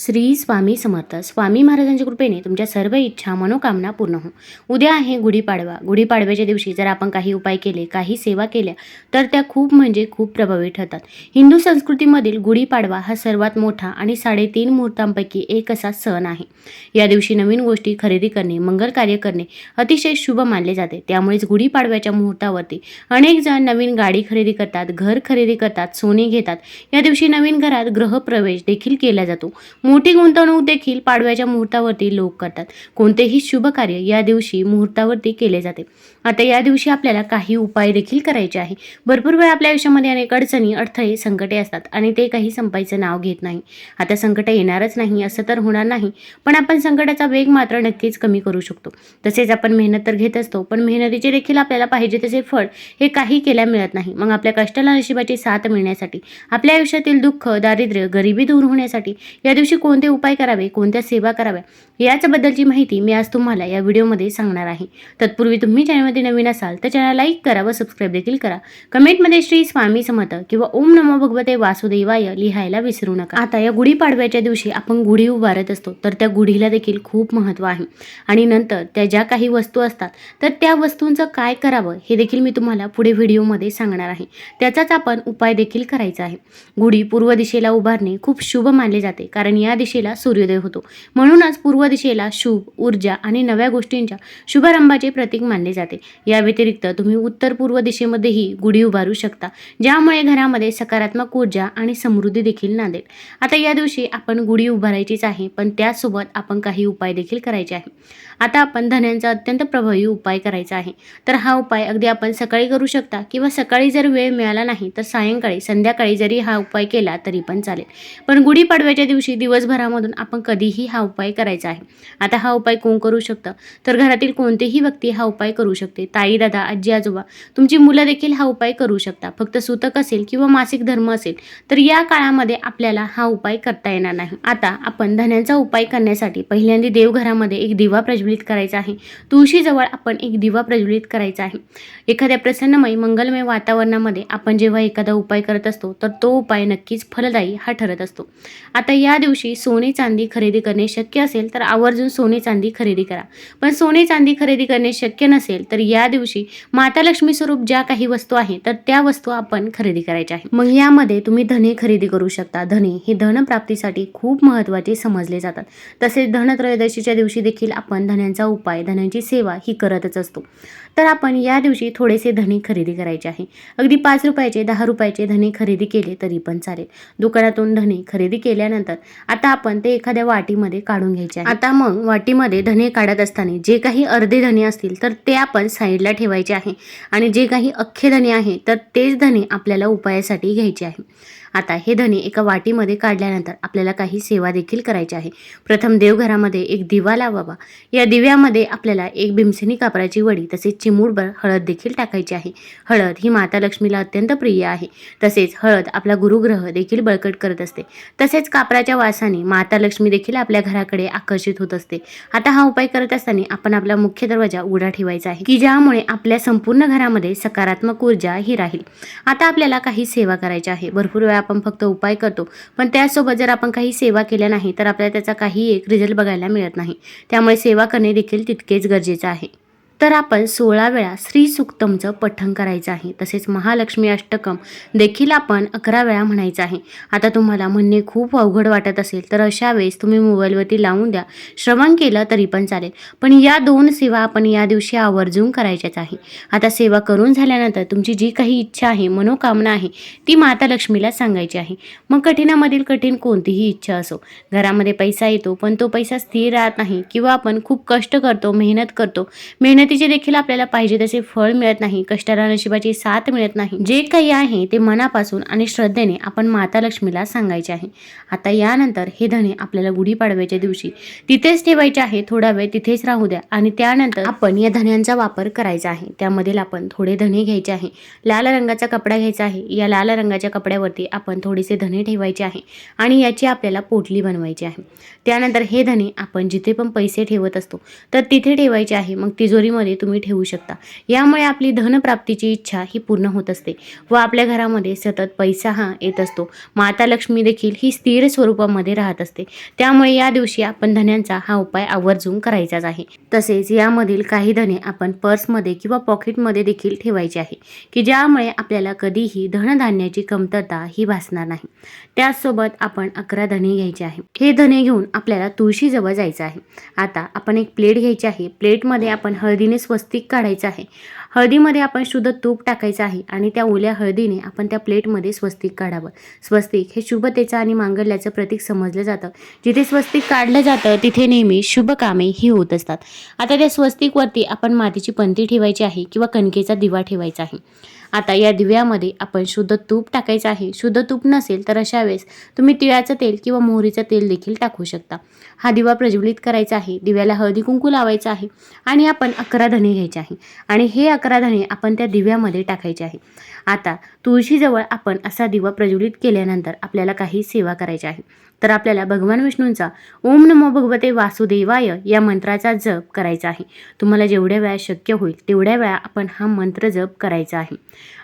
श्री स्वामी समर्थ. स्वामी महाराजांच्या कृपेने तुमच्या सर्व इच्छा मनोकामना पूर्ण हो. उद्या आहे गुढीपाडवा. गुढीपाडव्याच्या दिवशी जर आपण काही उपाय केले काही सेवा केल्या तर त्या खूप म्हणजे खूप प्रभावी ठरतात. हिंदू संस्कृतीमधील गुढीपाडवा हा सर्वात मोठा आणि साडेतीन मुहूर्तांपैकी एक असा सण आहे. या दिवशी नवीन गोष्टी खरेदी करणे मंगल कार्य करणे अतिशय शुभ मानले जाते. त्यामुळेच गुढीपाडव्याच्या मुहूर्तावरती अनेक जण नवीन गाडी खरेदी करतात घर खरेदी करतात सोने घेतात. या दिवशी नवीन घरात ग्रहप्रवेश देखील केला जातो. मोठी गुंतवणूक देखील पाडव्याच्या मुहूर्तावरती लोक करतात. कोणतेही शुभ कार्य या दिवशी मुहूर्तावरती केले जाते. आता या दिवशी आपल्याला काही उपाय देखील करायचे आहे. भरपूर वेळा आपल्या आयुष्यामध्ये अनेक अडचणी अडथळे संकटे असतात आणि ते काही संपायचं नाव घेत नाही. आता संकट येणारच नाही असं तर होणार नाही पण आपण संकटाचा वेग मात्र नक्कीच कमी करू शकतो. तसेच आपण मेहनत तर घेत असतो पण मेहनतीचे देखील आपल्याला पाहिजे तसे फळ हे काही केल्या मिळत नाही. मग आपल्या कष्टाला नशिबाची साथ मिळण्यासाठी आपल्या आयुष्यातील दुःख दारिद्र्य गरिबी दूर होण्यासाठी या दिवशी कोणते उपाय करावे कोणत्या सेवा कराव्या याचबद्दलची माहिती मी आज तुम्हाला या व्हिडिओमध्ये सांगणार आहे. तत्पूर्वी तुम्ही चॅनलमध्ये नवीन असाल तर चॅनल लाईक करा व सबस्क्राईब देखील करा. कमेंटमध्ये श्री स्वामी समर्थ किंवा ओम नमो भगवते वासुदेवाय लिहायला विसरू नका. आता या गुढीपाडव्याच्या दिवशी आपण गुढी उभारत असतो तर त्या गुढीला देखील खूप महत्त्व आहे. आणि नंतर त्या ज्या काही वस्तू असतात तर त्या वस्तूंचं काय करावं हे देखील मी तुम्हाला पुढे व्हिडिओमध्ये सांगणार आहे. त्याचाच आपण उपाय देखील करायचा आहे. गुढी पूर्व दिशेला उभारणे खूप शुभ मानले जाते कारण या दिशेला सूर्योदय होतो. म्हणूनच पूर्व दिशेला शुभ ऊर्जा आणि नव्या गोष्टींच्या शुभारंभाचे प्रतीक मानले जाते. या व्यतिरिक्त तुम्ही उत्तर पूर्व दिशेमध्येही गुढी उभारू शकता ज्यामुळे घरामध्ये सकारात्मक ऊर्जा आणि समृद्धी देखील नांदेल आता या दिवशी आपण गुढी उभारायचीच आहे पण त्यासोबत आपण काही उपाय देखील करायचे आहे आता आपण धन्यांचा अत्यंत प्रभावी उपाय करायचा आहे. तर हा उपाय अगदी आपण सकाळी करू शकता किंवा सकाळी जर वेळ मिळाला नाही तर सायंकाळी संध्याकाळी जरी हा उपाय केला तरी पण चालेल. पण गुढीपाडव्याच्या दिवशी दिवसभरामधून आपण कधीही हा उपाय करायचा आहे. आता हा उपाय कोण करू शकतं? तर घरातील कोणतेही व्यक्ती हा उपाय करू शकतो ताई दादा आजी आजोबा तुमची मुलं देखील हा उपाय करू शकता. फक्त सूतक असेल किंवा मासिक धर्म असेल तर या काळामध्ये आपल्याला हा उपाय करता येणार नाही. आता आपण धन्यांचा उपाय करण्यासाठी पहिल्यांदा देवघरामध्ये एक दिवा प्रज्वलित करायचा आहे. तुळशीजवळ आपण एक दिवा प्रज्वलित करायचा आहे. एखाद्या प्रसन्नमय मंगलमय वातावरणामध्ये आपण जेव्हा एखादा उपाय करत असतो तर तो उपाय नक्कीच फलदायी हा ठरत असतो. आता या दिवशी सोने चांदी खरेदी करणे शक्य असेल तर आवर्जून सोने चांदी खरेदी करा. पण सोने चांदी खरेदी करणे शक्य नसेल तर तर या दिवशी माता लक्ष्मी स्वरूप ज्या काही वस्तू आहेत तर त्या वस्तू आपण खरेदी करायच्या आहेत. मग यामध्ये तुम्ही धने खरेदी करू शकता. धने हे धनप्राप्तीसाठी खूप महत्त्वाचे समजले जातात. तसेच धनत्रयोदशीच्या दिवशी देखील आपण धन्यांचा उपाय धन्यांची सेवा ही करतच असतो. तर आपण या दिवशी थोडेसे धने खरेदी करायचे आहे. अगदी पाच रुपयाचे दहा रुपयाचे धने खरेदी केले तरी पण चालेल. दुकानातून धने खरेदी केल्यानंतर आता आपण ते एखाद्या वाटीमध्ये काढून घ्यायचे आहे. आता मग वाटीमध्ये धने काढत असताना जे काही अर्धे धने असतील तर ते आपण साईडला ठेवायचे आहे. आणि जे काही अख्खे धने आहे तर तेच धने आपल्याला उपायासाठी घ्यायचे आहे. आता हे धने एका वाटीमध्ये काढल्यानंतर आपल्याला काही सेवा देखील करायची आहे. प्रथम देवघरामध्ये एक दिवा लावावा. या दिव्यामध्ये आपल्याला एक भीमसेनी कापराची वडी तसेच चिमूडभर हळद देखील टाकायची आहे. हळद ही माता लक्ष्मीला अत्यंत प्रिय आहे. तसेच हळद आपला गुरुग्रह देखील बळकट करत असते. तसेच कापराच्या वासाने माता लक्ष्मी देखील आपल्या घराकडे आकर्षित होत असते. आता हा उपाय करत असताना आपण आपला मुख्य दरवाजा उघडा ठेवायचा आहे की ज्यामुळे आपल्या संपूर्ण घरामध्ये सकारात्मक ऊर्जा ही राहील. आता आपल्याला काही सेवा करायच्या आहे. भरपूर वेळा आपण फक्त उपाय करतो. पण त्यासोबत जर आपण काही सेवा केल्या नाही तर आपल्याला त्याचा काही एक रिझल्ट बघायला मिळत नाही. त्यामुळे सेवा करणे देखील तितकेच गरजेचं आहे. तर आपण सोळा वेळा श्री सुक्तमचं पठण करायचं आहे. तसेच महालक्ष्मी अष्टकम देखील आपण अकरा वेळा म्हणायचं आहे. आता तुम्हाला म्हणणे खूप अवघड वाटत असेल तर अशा वेळेस तुम्ही मोबाईलवरती लावून द्या. श्रवण केलं तरी पण चालेल. पण या दोन सेवा आपण या दिवशी आवर्जून करायच्याच आहे. आता सेवा करून झाल्यानंतर तुमची जी काही इच्छा आहे मनोकामना आहे ती माता लक्ष्मीला सांगायची आहे. मग कठीणामधील कठीण कोणतीही इच्छा असो. घरामध्ये पैसा येतो पण तो पैसा स्थिर राहत नाही किंवा आपण खूप कष्ट करतो मेहनत करतो. मेहनत मेहनतीचे देखील आपल्याला पाहिजे तसे फळ मिळत नाही कष्टाला नशिबाची साथ मिळत नाही. जे काही आहे ते मनापासून आणि श्रद्धेने आपण माता लक्ष्मीला सांगायचे आहे. आता यानंतर हे धने आपल्याला गुढीपाडव्याच्या दिवशी तिथेच ठेवायचे आहे. थोडा वेळ तिथेच राहू द्या आणि त्यानंतर आपण या धण्यांचा वापर करायचा आहे. त्यामध्ये आपण थोडे धने घ्यायचे आहे. लाल रंगाचा कपडा घ्यायचा आहे. या लाल रंगाच्या कपड्यावरती आपण थोडेसे धने ठेवायचे आहे आणि याची आपल्याला पोटली बनवायची आहे. त्यानंतर हे धने आपण जिथे पण पैसे ठेवत असतो तर तिथे ठेवायचे आहे. मग तिजोरीमध्ये कुंडीमध्ये तुम्ही ठेवू शकता. यामुळे आपली धनप्राप्तीची इच्छा ही पूर्ण होत असते व आपल्या घरामध्ये सतत पैसा हा येत असतो. माता लक्ष्मी देखील ही स्थिर स्वरूपामध्ये राहत असते. त्यामुळे या दिवशी आपण धन्यांचा हा उपाय आवर्जून करायचाच आहे. तसेच यामधील काही धने आपण पर्समध्ये किंवा पॉकेटमध्ये देखील ठेवायचे आहे की ज्यामुळे आपल्याला कधीही धनधान्याची कमतरता ही भासणार नाही. त्याचसोबत आपण अकरा धने घ्यायचे आहे. हे धने घेऊन आपल्याला तुळशीजवळ जायचं आहे. आता आपण एक प्लेट घ्यायची आहे. प्लेटमध्ये आपण हळदी हळदीने स्वस्तिक काढायचं आहे. हळदीमध्ये आपण शुद्ध तूप टाकायचं आहे आणि त्या ओल्या हळदीने आपण त्या प्लेटमध्ये स्वस्तिक काढावं. स्वस्तिक हे शुभतेचं आणि मांगल्याचं प्रतीक समजलं जातं. जिथे स्वस्तिक काढलं जातं तिथे नेहमी शुभ कामे ही होत असतात. आता त्या स्वस्तिकवरती आपण मातीची पंती ठेवायची आहे किंवा कणकेचा दिवा ठेवायचा आहे. आता या दिव्यामध्ये आपण शुद्ध तूप टाकायचं आहे. शुद्ध तूप नसेल तर अशा वेळेस तुम्ही तिळाचं तेल किंवा मोहरीचं तेल देखील टाकू शकता. हा दिवा प्रज्वलित करायचा आहे. दिव्याला हळदी कुंकू लावायचं आहे आणि आपण अकरा धने घ्यायचे आहे. आणि हे अकरा धने आपण त्या दिव्यामध्ये टाकायचे आहे. आता तुळशीजवळ आपण असा दिवा प्रज्वलित केल्यानंतर आपल्याला काही सेवा करायची आहे. तर आपल्याला भगवान विष्णूंचा ओम नमो भगवते वासुदेवाय या मंत्राचा जप करायचा आहे. तुम्हाला जेवढ्या वेळा शक्य होईल तेवढ्या वेळा आपण हा मंत्र जप करायचा आहे.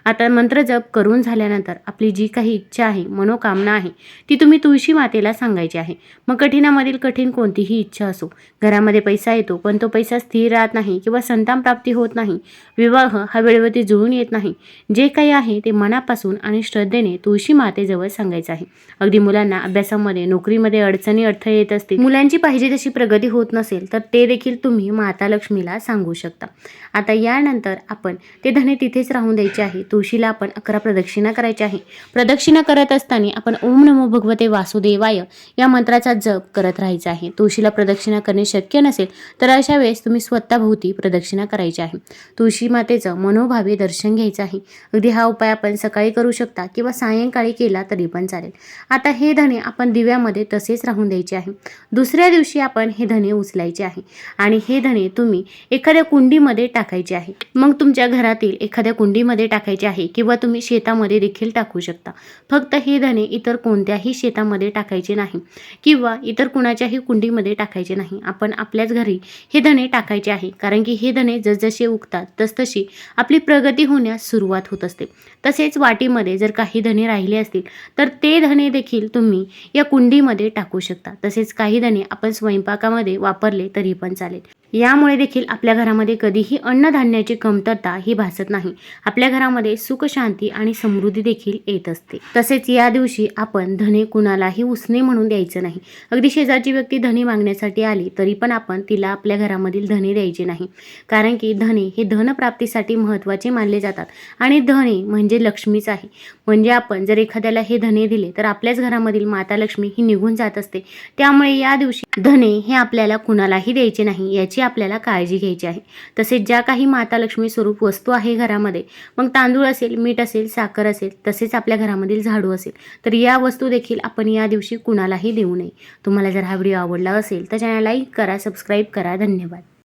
आता मंत्र जप करून झाल्यानंतर आपली जी काही इच्छा आहे मनोकामना आहे ती तुम्ही तुळशी मातेला सांगायची आहे. मग कठीणामधील कठीण कोणतीही इच्छा असो घरामध्ये पैसा येतो पण तो पैसा स्थिर राहत नाही किंवा संतान प्राप्ती होत नाही विवाह हा वेळेवरती जुळून येत नाही जे काही आहे ते मनापासून आणि श्रद्धेने तुळशी मातेजवळ सांगायचं आहे. अगदी मुलांना अभ्यासामध्ये नोकरीमध्ये अडचणी अडथळे येत असतील मुलांची पाहिजे तशी प्रगती होत नसेल तर ते देखील तुम्ही माता लक्ष्मीला सांगू शकता. आता यानंतर आपण ते धने तिथेच राहून द्यायचे आहे. तुळशीला आपण अकरा प्रदक्षिणा करायची आहे. प्रदक्षिणा करत असताना आपण ओम नमो भगवते वासुदेवाय या मंत्राचा जप करत राहायचा आहे. तुळशीला प्रदक्षिणा करणे शक्य नसेल तर अशा वेळेस तुम्ही स्वतःभोवती प्रदक्षिणा करायची आहे. तुळशी मातेचं मनोभावे दर्शन घ्यायचं आहे. अगदी हा उपाय आपण सकाळी करू शकता किंवा सायंकाळी केला तरी पण चालेल. आता हे धणे आपण दिव्यामध्ये तसेच राहून द्यायचे आहे. दुसऱ्या दिवशी आपण हे धने उचलायचे आहे. आणि हे धने तुम्ही एखाद्या कुंडीमध्ये टाकायचे आहे. मग तुमच्या घरातील एखाद्या कुंडीमध्ये टाकायचे आहे किंवा तुम्ही शेतामध्ये देखील टाकू शकता. फक्त हे धने इतर कोणत्याही शेतामध्ये टाकायचे नाही किंवा इतर कुणाच्याही कुंडीमध्ये टाकायचे नाही. आपण आपल्याच घरी हे धणे टाकायचे आहे. कारण की हे धणे जसजसे उगतात तसतशी आपली प्रगती होण्यास सुरुवात होत असते. तसेच वाटीमध्ये जर काही धने राहिले असतील तर ते धने देखील तुम्ही या कुंडीमध्ये टाकू शकता. तसेच काही धने आपण स्वयंपाकामध्ये वापरले तरी पण चालेल. यामुळे देखील आपल्या घरामध्ये कधीही अन्नधान्याची कमतरता ही भासत नाही. आपल्या घरामध्ये सुख शांती आणि समृद्धी देखील येत असते. तसेच या दिवशी आपण धने कुणालाही उसने म्हणून द्यायचं नाही. अगदी शेजारची व्यक्ती धने मागण्यासाठी आली तरी पण आपण तिला आपल्या घरामधील धने द्यायचे नाही. कारण की धने हे धनप्राप्तीसाठी महत्त्वाचे मानले जातात आणि धने म्हणजे लक्ष्मीच आहे. म्हणजे आपण जर एखाद्याला हे धने दिले तर आपल्याच घरामधील माता लक्ष्मी ही निघून जात असते. त्यामुळे या दिवशी धने हे आपल्याला कुणालाही द्यायचे नाही याची आपल्याला काळजी घ्यायची आहे. तसेच ज्या काही माता लक्ष्मी स्वरूप वस्तू आहे घरामध्ये मग तांदूळ असेल मीठ असेल साखर असेल तसेच आपल्या घरामधील झाडू असेल तर या वस्तू देखील आपण या दिवशी कुणालाही देऊ नये. तुम्हाला जर हा व्हिडिओ आवडला असेल तर चॅनल लाईक करा सबस्क्राईब करा. धन्यवाद.